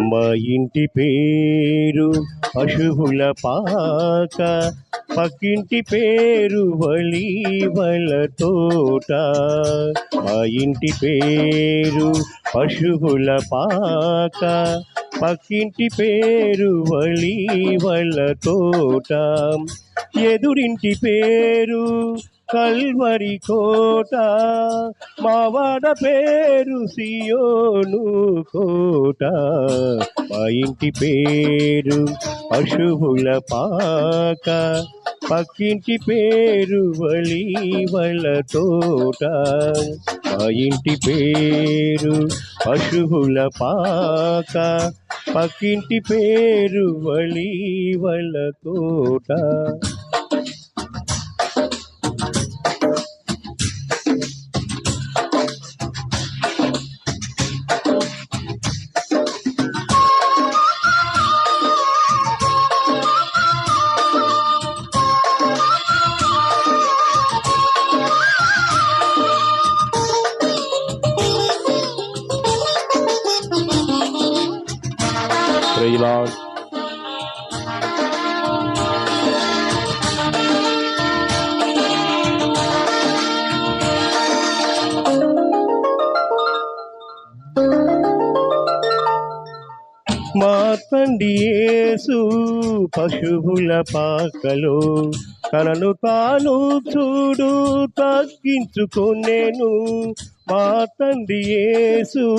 మా ఇంటి పేరు పశువుల పాక పక్కింటి పేరు వలీవల తోట. మా ఇంటి పేరు పశువుల పాక పక్కింటి పేరు వలీవల తోట. ఎదురింటి పేరు కల్వరి కోట. మావాడ పేరు సియోను కోట. మా ఇంటి పేరు పశువుల పాక. పక్కింటి పేరు వలీవల తోట. మా ఇంటి పేరు పశువుల పాక. పక్కింటి పేరు వలీవల కోట. Praise the Lord. మా తండ్రి యేసు పశువుల పాకలో తనను తాను చూడు తగ్గించుకునేను మా తండ్రి యేసు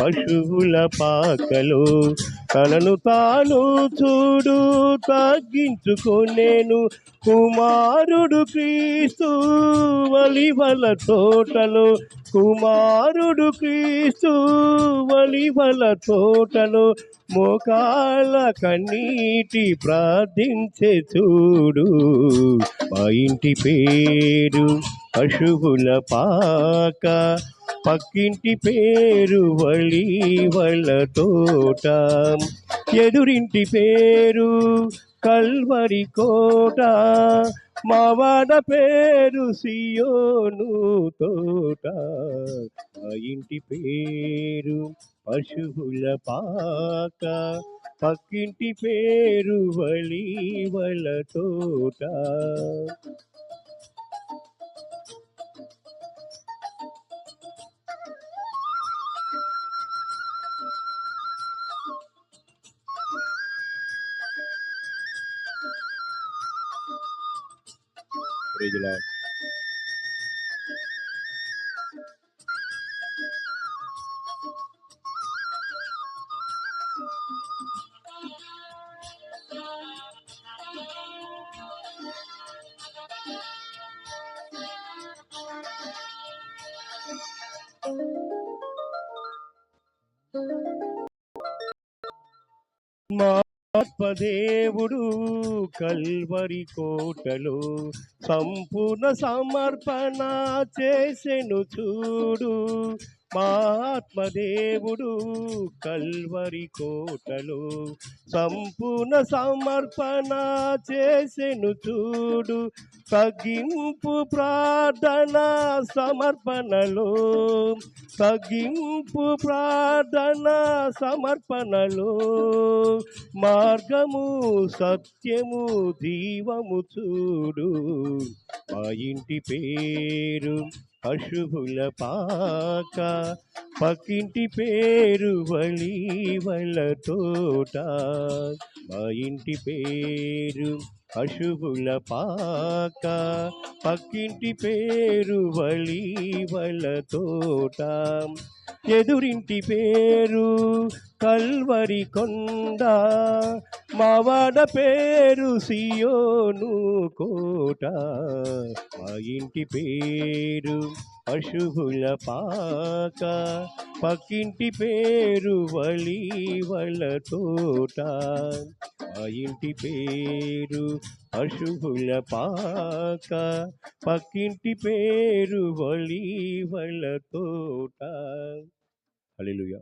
పశువుల పాకలో. తనను తాను చూడు తగ్గించుకునేను కుమారుడు క్రీస్తు. వలివల తోటలో కుమారుడు క్రీస్తు. వలివల తోటలో మోకాళ్ళ కన్నీటి ప్రార్థించే చూడు. మా ఇంటి పేరు పశువుల పాక పక్కింటి పేరు వలీవల తోట. ఎదురింటి పేరు కల్వరి కోట మావాడ పేరు సియోను తోట. ఇంటి పేరు పశువుల పాక పక్కింటి పేరు వలీవల తోట. Praise the ఆత్మదేవుడు కల్వరి కోటలో సంపూర్ణ సమర్పణ చేసెను చూడు. మాత్మదేవుడు కల్వరి కోటలో సంపూర్ణ సమర్పణ చేసెను చూడు. తగ్గింపు ప్రార్థన సమర్పణలో తగ్గింపు ప్రార్థన సమర్పణలో మార్గము సత్యము జీవము చూడు. మా ఇంటి పేరు పశువుల పాక పక్కింటి పేరు వలీవల తోట. మా ఇంటి పేరు పశువుల పాక పక్కింటి పేరు వలీవల తోట. ఎదురింటి పేరు కల్వరి కొండ మావాడ పేరు సియోను కోట. మా ఇంటి పేరు పశువుల పాక. పక్కింటి పేరు వలి వల తోట. మా ఇంటి పేరు పశువుల పాక. పక్కింటి పేరు వలి వల తోట. హల్లెలూయా.